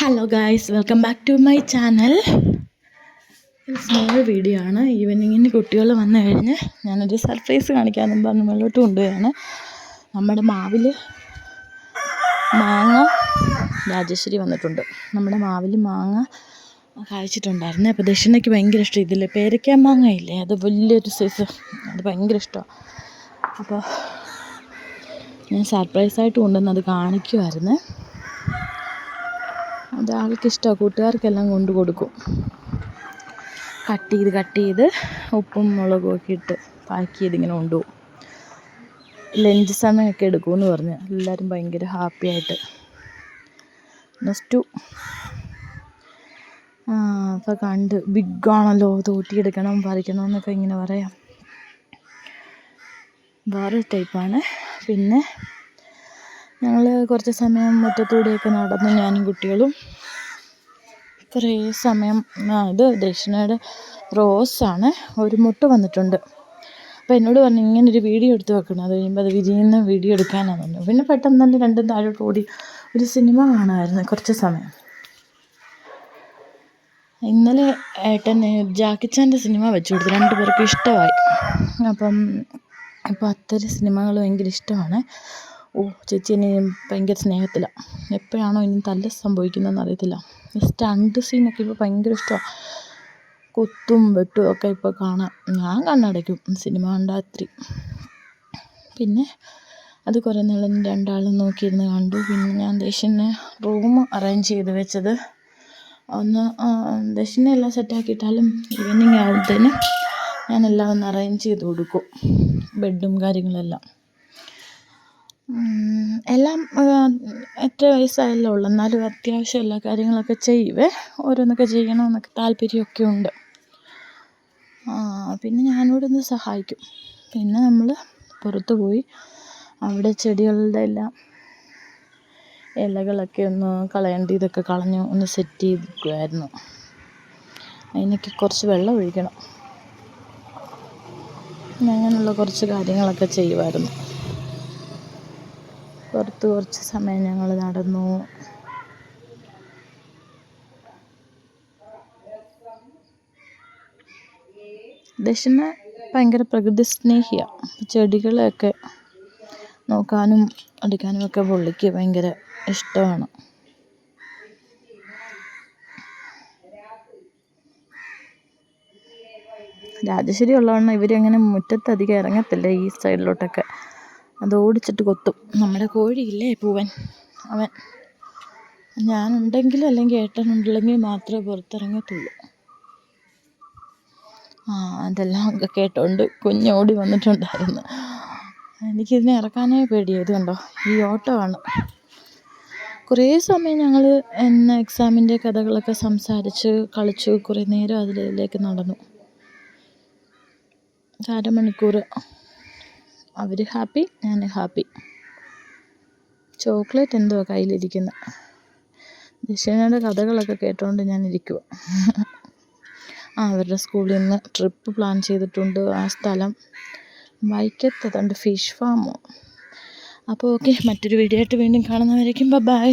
Hello guys welcome back to my channel small video ആണ്. ഈവനിങ്ങിന് കുട്ടികൾ വന്നു കഴിഞ്ഞ് ഞാനൊരു സർപ്രൈസ് കാണിക്കാമെന്നും പറഞ്ഞ് മുന്നോട്ട് കൊണ്ടുപോയാണ്. നമ്മുടെ മാവിൽ മാങ്ങ രാജശ്രീ വന്നിട്ടുണ്ട്. നമ്മുടെ മാവിൽ മാങ്ങ കഴിച്ചിട്ടുണ്ടായിരുന്നു അപ്പോൾ ദക്ഷിണയ്ക്ക് ഭയങ്കര ഇഷ്ടം. ഇതിൽ പേരയ്ക്ക മാങ്ങ ഇല്ലേ? അത് വലിയൊരു സൈസ് അത് ഭയങ്കര ഇഷ്ടമാണ് അപ്പോൾ ഞാൻ സർപ്രൈസായിട്ട് കൊണ്ടുവന്ന് അത് കാണിക്കുമായിരുന്നു അത് ആൾക്കിഷ്ടമാണ് കൂട്ടുകാർക്കെല്ലാം കൊണ്ട് കൊടുക്കും. കട്ട് ചെയ്ത് കട്ട് ചെയ്ത് ഉപ്പും മുളകും ഒക്കെ ഇട്ട് പാക്ക് ചെയ്ത് ഇങ്ങനെ കൊണ്ടുപോകും ലഞ്ച് സമയമൊക്കെ എടുക്കുമെന്ന് പറഞ്ഞ്. എല്ലാവരും ഭയങ്കര ഹാപ്പി ആയിട്ട്. നെക്സ്റ്റ് ആ അപ്പോൾ കണ്ട് ബിഗാണല്ലോ തോട്ടിയെടുക്കണം പറിക്കണം എന്നൊക്കെ ഇങ്ങനെ പറയാം. വേറെ ടൈപ്പാണ് പിന്നെ ഞങ്ങൾ കുറച്ച് സമയം മുറ്റത്തൂടെയൊക്കെ നടന്നു ഞാനും കുട്ടികളും. കുറേ സമയം ഇത് ദക്ഷിണയുടെ റോസാണ്. ഒരു മുട്ട വന്നിട്ടുണ്ട്. അപ്പോൾ എന്നോട് പറഞ്ഞു ഇങ്ങനൊരു വീഡിയോ എടുത്ത് വെക്കണം. അത് കഴിയുമ്പോൾ അത് വിരിയുന്ന വീഡിയോ എടുക്കാനാണ് പറഞ്ഞു. പിന്നെ പെട്ടെന്ന് തന്നെ രണ്ടും താഴോട്ട് ഓടി ഒരു സിനിമ കാണുമായിരുന്നു കുറച്ച് സമയം. ഇന്നലെ ഏട്ടൻ ജാക്കിച്ചാന്റെ സിനിമ വെച്ചു കൊടുത്തു. രണ്ടു പേർക്കും ഇഷ്ടമായി. അപ്പം അപ്പോൾ അത്തരം സിനിമകൾ ഭയങ്കര ഇഷ്ടമാണ്. ഓ ചേച്ചി എന്നെ ഭയങ്കര സ്നേഹത്തിലാണ് എപ്പോഴാണോ ഇനി തല്ല് സംഭവിക്കുന്നതെന്ന് അറിയത്തില്ല. സ്റ്റണ്ട് സീനൊക്കെ ഇപ്പോൾ ഭയങ്കര ഇഷ്ടമാണ് കൊത്തും വെട്ടും ഒക്കെ ഇപ്പോൾ കാണാം. ഞാൻ കണ്ണടയ്ക്കും. സിനിമ കണ്ടാൽ ഇത്തിരി. പിന്നെ അത് കുറേ നേരം രണ്ടാളും നോക്കിയിരുന്ന് കണ്ടു. പിന്നെ ഞാൻ ദക്ഷിണ റൂം അറേഞ്ച് ചെയ്ത് വെച്ചത്. ഒന്ന് ദക്ഷിണ എല്ലാം സെറ്റാക്കിയിട്ടാലും ഈവനിങ് ആകുമ്പോഴത്തേനും ഞാനെല്ലാം ഒന്ന് അറേഞ്ച് ചെയ്ത് കൊടുക്കും. ബെഡും കാര്യങ്ങളെല്ലാം. എല്ലാം എത്ര വയസ്സായല്ലേ ഉള്ളൂ. എന്നാലും അത്യാവശ്യം എല്ലാ കാര്യങ്ങളൊക്കെ ചെയ്യുവേ ഓരോന്നൊക്കെ ചെയ്യണമെന്നൊക്കെ താല്പര്യമൊക്കെ ഉണ്ട്. പിന്നെ ഞാനിവിടെ നിന്ന് സഹായിക്കും. പിന്നെ നമ്മൾ പുറത്തു പോയി അവിടെ ചെടികളുടെ എല്ലാം ഇലകളൊക്കെ ഒന്ന് കളയേണ്ട ഇതൊക്കെ കളഞ്ഞ് ഒന്ന് സെറ്റ് ചെയ്തിരിക്കുമായിരുന്നു അതിനൊക്കെ കുറച്ച് വെള്ളം ഒഴിക്കണം. അങ്ങനെയുള്ള കുറച്ച് കാര്യങ്ങളൊക്കെ ചെയ്യുമായിരുന്നു പുറത്ത് കുറച്ച് സമയം ഞങ്ങൾ നടന്നു. ദക്ഷിണ ഭയങ്കര പ്രകൃതി സ്നേഹിയാണ് ചെടികളെയൊക്കെ നോക്കാനും അടിക്കാനും ഒക്കെ പുള്ളിക്ക് ഭയങ്കര ഇഷ്ടമാണ്. രാജശ്ശേരി ഉള്ളതുകൊണ്ട് ഇവരങ്ങനെ മുറ്റത്തധികം ഇറങ്ങത്തില്ല ഈ സൈഡിലോട്ടൊക്കെ അത് ഓടിച്ചിട്ട് കൊത്തും. നമ്മുടെ കോഴിയില്ലേ പൂവൻ? അവൻ ഞാനുണ്ടെങ്കിൽ അല്ലെങ്കിൽ ഏട്ടനുണ്ടെങ്കിൽ മാത്രമേ പുറത്തിറങ്ങത്തുള്ളൂ. ആ അതെല്ലാം കേട്ടോണ്ട് കുഞ്ഞ് കുഞ്ഞോടി വന്നിട്ടുണ്ടായിരുന്നു. എനിക്കിതിനെ ഇറക്കാനേ പേടിയായത് കണ്ടോ? ഈ ഓട്ടമാണ് കുറേ സമയം ഞങ്ങൾ എന്ന എക്സാമിന്റെ കഥകളൊക്കെ സംസാരിച്ച് കളിച്ചു കുറേ നേരം അതിലേക്ക് നടന്നു. അരമണിക്കൂർ അവർ ഹാപ്പി ഞാൻ ഹാപ്പി. ചോക്ലേറ്റ് എന്തുവാ കയ്യിലിരിക്കുന്നു. ദക്ഷിണയുടെ കഥകളൊക്കെ കേട്ടുകൊണ്ട് ഞാൻ ഇരിക്കുക ആ അവരുടെ സ്കൂളിൽ നിന്ന് ട്രിപ്പ് പ്ലാൻ ചെയ്തിട്ടുണ്ട്. ആ സ്ഥലം വൈക്കത്തതുണ്ട് ഫിഷ് ഫാമോ അപ്പോൾ ഓക്കെ മറ്റൊരു വീഡിയോ ആയിട്ട് വീണ്ടും കാണുന്നവരേക്കും ബൈ